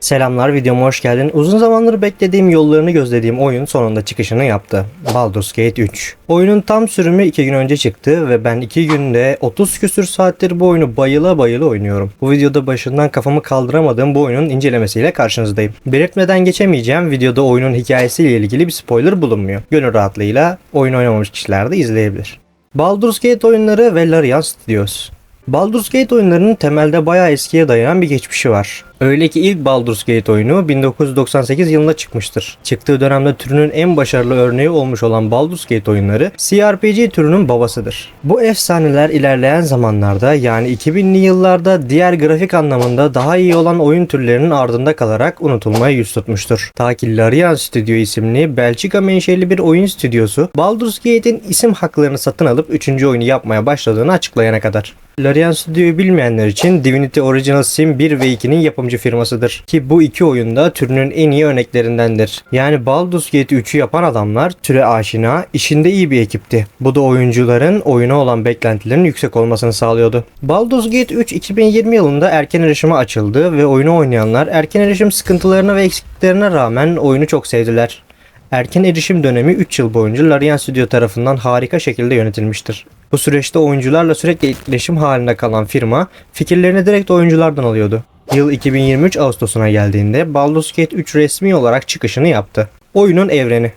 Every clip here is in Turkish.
Selamlar videoma hoş geldin. Uzun zamandır beklediğim yollarını gözlediğim oyun sonunda çıkışını yaptı. Baldur's Gate 3. Oyunun tam sürümü 2 gün önce çıktı ve ben 2 günde 30 küsür saattir bu oyunu bayıla bayıla oynuyorum. Bu videoda başından kafamı kaldıramadığım bu oyunun incelemesiyle karşınızdayım. Belirtmeden geçemeyeceğim videoda oyunun hikayesiyle ilgili bir spoiler bulunmuyor. Gönül rahatlığıyla oyun oynamamış kişiler de izleyebilir. Baldur's Gate oyunları ve Larian Studios. Baldur's Gate oyunlarının temelde bayağı eskiye dayanan bir geçmişi var. Öyle ki ilk Baldur's Gate oyunu 1998 yılında çıkmıştır. Çıktığı dönemde türünün en başarılı örneği olmuş olan Baldur's Gate oyunları CRPG türünün babasıdır. Bu efsaneler ilerleyen zamanlarda yani 2000'li yıllarda diğer grafik anlamında daha iyi olan oyun türlerinin ardında kalarak unutulmaya yüz tutmuştur. Ta ki Larian Studio isimli Belçika menşeli bir oyun stüdyosu Baldur's Gate'in isim haklarını satın alıp 3. oyunu yapmaya başladığını açıklayana kadar. Larian Studio'yu bilmeyenler için Divinity Original Sin 1 ve 2'nin yapımcı firmasıdır. Ki bu iki oyunda türünün en iyi örneklerindendir. Yani Baldur's Gate 3'ü yapan adamlar türe aşina, işinde iyi bir ekipti. Bu da oyuncuların oyuna olan beklentilerin yüksek olmasını sağlıyordu. Baldur's Gate 3 2020 yılında erken erişime açıldı ve oyunu oynayanlar erken erişim sıkıntılarına ve eksikliklerine rağmen oyunu çok sevdiler. Erken erişim dönemi 3 yıl boyunca Larian Studio tarafından harika şekilde yönetilmiştir. Bu süreçte oyuncularla sürekli etkileşim halinde kalan firma fikirlerini direkt oyunculardan alıyordu. Yıl 2023 Ağustos'una geldiğinde Baldur's Gate 3 resmi olarak çıkışını yaptı. Oyunun evreni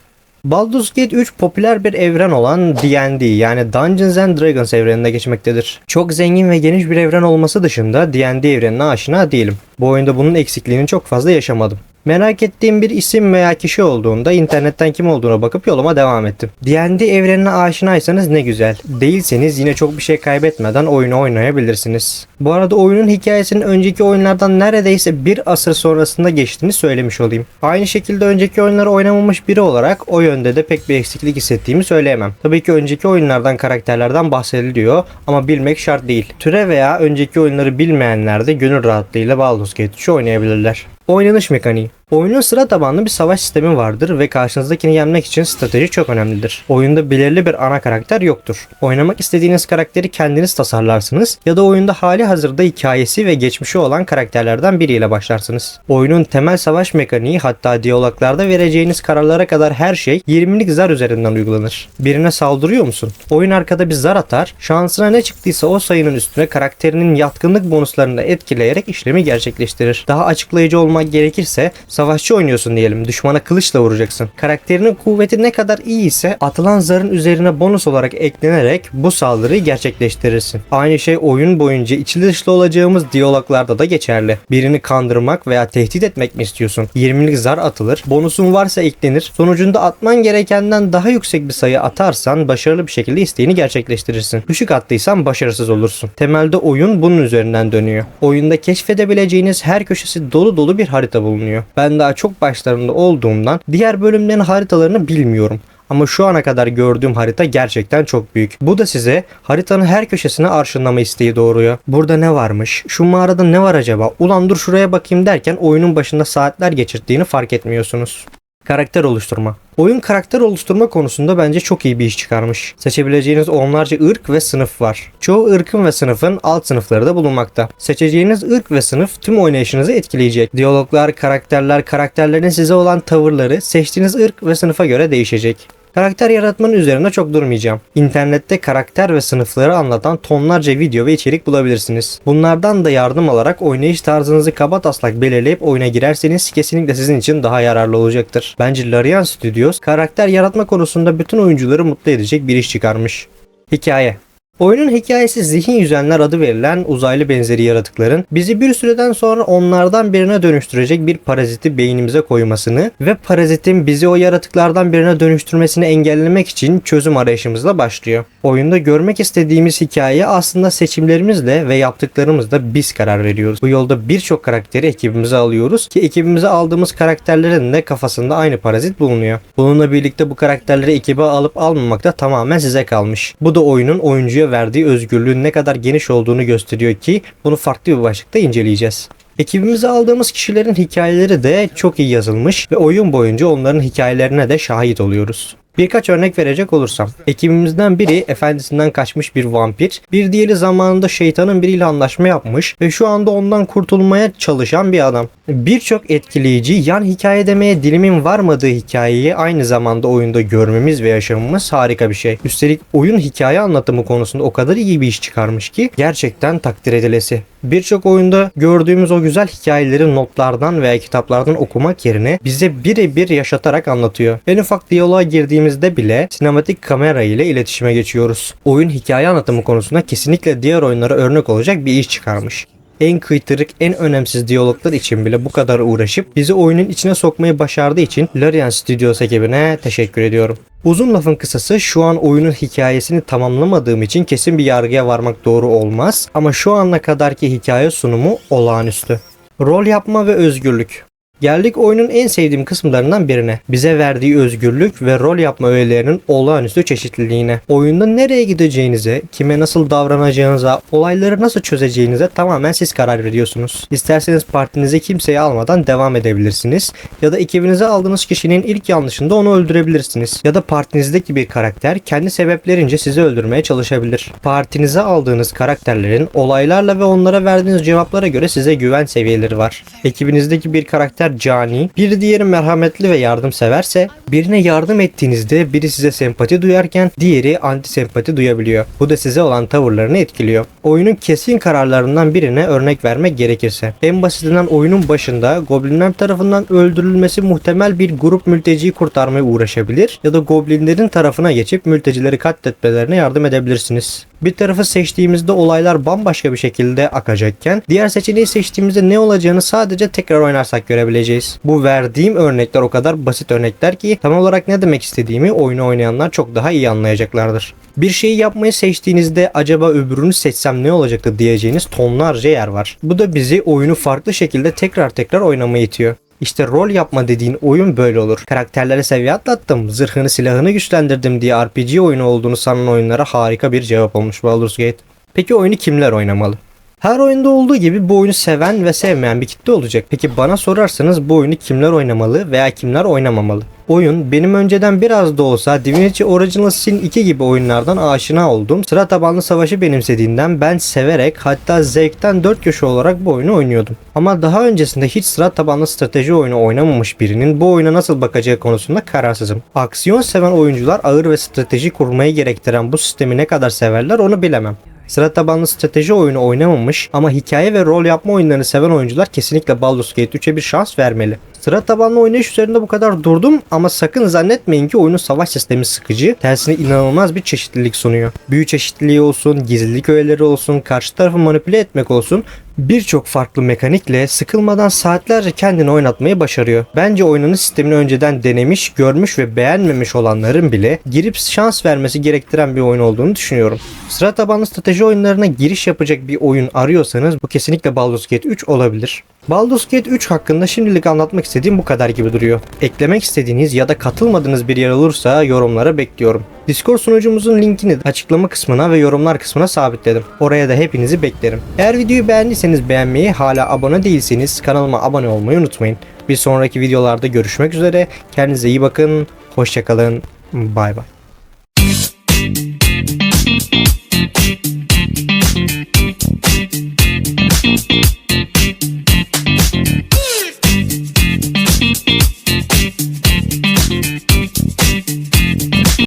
Baldur's Gate 3 popüler bir evren olan D&D yani Dungeons and Dragons evreninde geçmektedir. Çok zengin ve geniş bir evren olması dışında D&D evrenine aşina değilim. Bu oyunda bunun eksikliğini çok fazla yaşamadım. Merak ettiğim bir isim veya kişi olduğunda internetten kim olduğuna bakıp yoluma devam ettim. D&D evrenine aşinaysanız ne güzel. Değilseniz yine çok bir şey kaybetmeden oyunu oynayabilirsiniz. Bu arada oyunun hikayesinin önceki oyunlardan neredeyse bir asır sonrasında geçtiğini söylemiş olayım. Aynı şekilde önceki oyunları oynamamış biri olarak o yönde de pek bir eksiklik hissettiğimi söyleyemem. Tabii ki önceki oyunlardan karakterlerden bahsediliyor ama bilmek şart değil. Türe veya önceki oyunları bilmeyenler de gönül rahatlığıyla Baldur's Gate 3'ü oynayabilirler. Oynanış mekaniği. Oyunun sıra tabanlı bir savaş sistemi vardır ve karşınızdakini yenmek için strateji çok önemlidir. Oyunda belirli bir ana karakter yoktur. Oynamak istediğiniz karakteri kendiniz tasarlarsınız ya da oyunda hali hazırda hikayesi ve geçmişi olan karakterlerden biriyle başlarsınız. Oyunun temel savaş mekaniği hatta diyaloglarda vereceğiniz kararlara kadar her şey 20'lik zar üzerinden uygulanır. Birine saldırıyor musun? Oyun arkada bir zar atar, şansına ne çıktıysa o sayının üstüne karakterinin yatkınlık bonuslarını etkileyerek işlemi gerçekleştirir. Daha açıklayıcı olmak gerekirse savaşçı oynuyorsun diyelim. Düşmana kılıçla vuracaksın. Karakterinin kuvveti ne kadar iyi ise atılan zarın üzerine bonus olarak eklenerek bu saldırıyı gerçekleştirirsin. Aynı şey oyun boyunca içli dışlı olacağımız diyaloglarda da geçerli. Birini kandırmak veya tehdit etmek mi istiyorsun? 20'lik zar atılır. Bonusun varsa eklenir. Sonucunda atman gerekenden daha yüksek bir sayı atarsan başarılı bir şekilde isteğini gerçekleştirirsin. Düşük attıysan başarısız olursun. Temelde oyun bunun üzerinden dönüyor. Oyunda keşfedebileceğiniz her köşesi dolu dolu bir harita bulunuyor. Ben daha çok başlarında olduğumdan diğer bölümlerin haritalarını bilmiyorum. Ama şu ana kadar gördüğüm harita gerçekten çok büyük. Bu da size haritanın her köşesine arşınlama isteği doğuruyor. Burada ne varmış? Şu mağarada ne var acaba? Ulan dur şuraya bakayım derken oyunun başında saatler geçirdiğini fark etmiyorsunuz. Karakter oluşturma. Oyun karakter oluşturma konusunda bence çok iyi bir iş çıkarmış. Seçebileceğiniz onlarca ırk ve sınıf var. Çoğu ırkın ve sınıfın alt sınıfları da bulunmakta. Seçeceğiniz ırk ve sınıf tüm oynayışınızı etkileyecek. Diyaloglar, karakterler, karakterlerin size olan tavırları seçtiğiniz ırk ve sınıfa göre değişecek. Karakter yaratmanın üzerine çok durmayacağım. İnternette karakter ve sınıfları anlatan tonlarca video ve içerik bulabilirsiniz. Bunlardan da yardım alarak oynayış tarzınızı kaba taslak belirleyip oyuna girerseniz kesinlikle sizin için daha yararlı olacaktır. Bence Larian Studios karakter yaratma konusunda bütün oyuncuları mutlu edecek bir iş çıkarmış. Hikaye Oyunun hikayesi zihin yüzenler adı verilen uzaylı benzeri yaratıkların bizi bir süreden sonra onlardan birine dönüştürecek bir paraziti beynimize koymasını ve parazitin bizi o yaratıklardan birine dönüştürmesini engellemek için çözüm arayışımızla başlıyor. Oyunda görmek istediğimiz hikaye aslında seçimlerimizle ve yaptıklarımızla biz karar veriyoruz. Bu yolda birçok karakteri ekibimize alıyoruz ki ekibimize aldığımız karakterlerin de kafasında aynı parazit bulunuyor. Bununla birlikte bu karakterleri ekibe alıp almamak da tamamen size kalmış. Bu da oyunun oyuncuya verdiği özgürlüğün ne kadar geniş olduğunu gösteriyor ki bunu farklı bir başlıkta inceleyeceğiz. Ekibimize aldığımız kişilerin hikayeleri de çok iyi yazılmış ve oyun boyunca onların hikayelerine de şahit oluyoruz. Birkaç örnek verecek olursam. Ekibimizden biri efendisinden kaçmış bir vampir. Bir diğeri zamanında şeytanın biriyle anlaşma yapmış ve şu anda ondan kurtulmaya çalışan bir adam. Birçok etkileyici yan hikaye demeye dilimin varmadığı hikayeyi aynı zamanda oyunda görmemiz ve yaşamamız harika bir şey. Üstelik oyun hikaye anlatımı konusunda o kadar iyi bir iş çıkarmış ki gerçekten takdir edilesi. Birçok oyunda gördüğümüz o güzel hikayeleri notlardan veya kitaplardan okumak yerine bize birebir yaşatarak anlatıyor. En ufak diyaloğa girdiğimizde bile sinematik kamera ile iletişime geçiyoruz. Oyun hikaye anlatımı konusunda kesinlikle diğer oyunlara örnek olacak bir iş çıkarmış en kıytırık, en önemsiz diyaloglar için bile bu kadar uğraşıp bizi oyunun içine sokmayı başardığı için Larian Studios ekibine teşekkür ediyorum. Uzun lafın kısası şu an oyunun hikayesini tamamlamadığım için kesin bir yargıya varmak doğru olmaz ama şu ana kadarki hikaye sunumu olağanüstü. Rol yapma ve özgürlük. Geldik oyunun en sevdiğim kısımlarından birine. Bize verdiği özgürlük ve rol yapma öğelerinin olağanüstü çeşitliliğine. Oyunda nereye gideceğinize, kime nasıl davranacağınıza, olayları nasıl çözeceğinize tamamen siz karar veriyorsunuz. İsterseniz partinize kimseyi almadan devam edebilirsiniz. Ya da ekibinize aldığınız kişinin ilk yanlışında onu öldürebilirsiniz. Ya da partinizdeki bir karakter kendi sebeplerince sizi öldürmeye çalışabilir. Partinize aldığınız karakterlerin olaylarla ve onlara verdiğiniz cevaplara göre size güven seviyeleri var. Ekibinizdeki bir karakter cani, bir diğeri merhametli ve yardımseverse birine yardım ettiğinizde biri size sempati duyarken diğeri anti sempati duyabiliyor. Bu da size olan tavırlarını etkiliyor. Oyunun kesin kararlarından birine örnek vermek gerekirse. En basitinden oyunun başında goblinler tarafından öldürülmesi muhtemel bir grup mülteciyi kurtarmaya uğraşabilir ya da goblinlerin tarafına geçip mültecileri katletmelerine yardım edebilirsiniz. Bir tarafı seçtiğimizde olaylar bambaşka bir şekilde akacakken diğer seçeneği seçtiğimizde ne olacağını sadece tekrar oynarsak görebileceğiz. Bu verdiğim örnekler o kadar basit örnekler ki tam olarak ne demek istediğimi oyunu oynayanlar çok daha iyi anlayacaklardır. Bir şeyi yapmayı seçtiğinizde acaba öbürünü seçsem ne olacaktı diyeceğiniz tonlarca yer var. Bu da bizi oyunu farklı şekilde tekrar tekrar oynamaya itiyor. İşte rol yapma dediğin oyun böyle olur. Karakterlere seviye atlattım, zırhını silahını güçlendirdim diye RPG oyunu olduğunu sanan oyunlara harika bir cevap olmuş Baldur's Gate. Peki oyunu kimler oynamalı? Her oyunda olduğu gibi bu oyunu seven ve sevmeyen bir kitle olacak. Peki bana sorarsanız bu oyunu kimler oynamalı veya kimler oynamamalı? Oyun benim önceden biraz da olsa Divinity Original Sin 2 gibi oyunlardan aşina oldum. Sıra tabanlı savaşı benimsediğinden ben severek hatta zevkten 4 köşe olarak bu oyunu oynuyordum. Ama daha öncesinde hiç sıra tabanlı strateji oyunu oynamamış birinin bu oyuna nasıl bakacağı konusunda kararsızım. Aksiyon seven oyuncular ağır ve strateji kurmayı gerektiren bu sistemi ne kadar severler onu bilemem. Sıra tabanlı strateji oyunu oynamamış ama hikaye ve rol yapma oyunlarını seven oyuncular kesinlikle Baldur's Gate 3'e bir şans vermeli. Sıra tabanlı oynayış üzerinde bu kadar durdum ama sakın zannetmeyin ki oyunun savaş sistemi sıkıcı. Tersine inanılmaz bir çeşitlilik sunuyor. Büyü çeşitliliği olsun, gizlilik öğeleri olsun, karşı tarafı manipüle etmek olsun birçok farklı mekanikle sıkılmadan saatlerce kendini oynatmayı başarıyor. Bence oyunun sistemini önceden denemiş, görmüş ve beğenmemiş olanların bile girip şans vermesi gerektiren bir oyun olduğunu düşünüyorum. Sıra tabanlı strateji oyunlarına giriş yapacak bir oyun arıyorsanız bu kesinlikle Baldur's Gate 3 olabilir. Baldur's Gate 3 hakkında şimdilik anlatmak istediğim bu kadar gibi duruyor. Eklemek istediğiniz ya da katılmadığınız bir yer olursa yorumlara bekliyorum. Discord sunucumuzun linkini açıklama kısmına ve yorumlar kısmına sabitledim. Oraya da hepinizi beklerim. Eğer videoyu beğendiyseniz beğenmeyi, hala abone değilseniz kanalıma abone olmayı unutmayın. Bir sonraki videolarda görüşmek üzere. Kendinize iyi bakın. Hoşçakalın. Bay bay.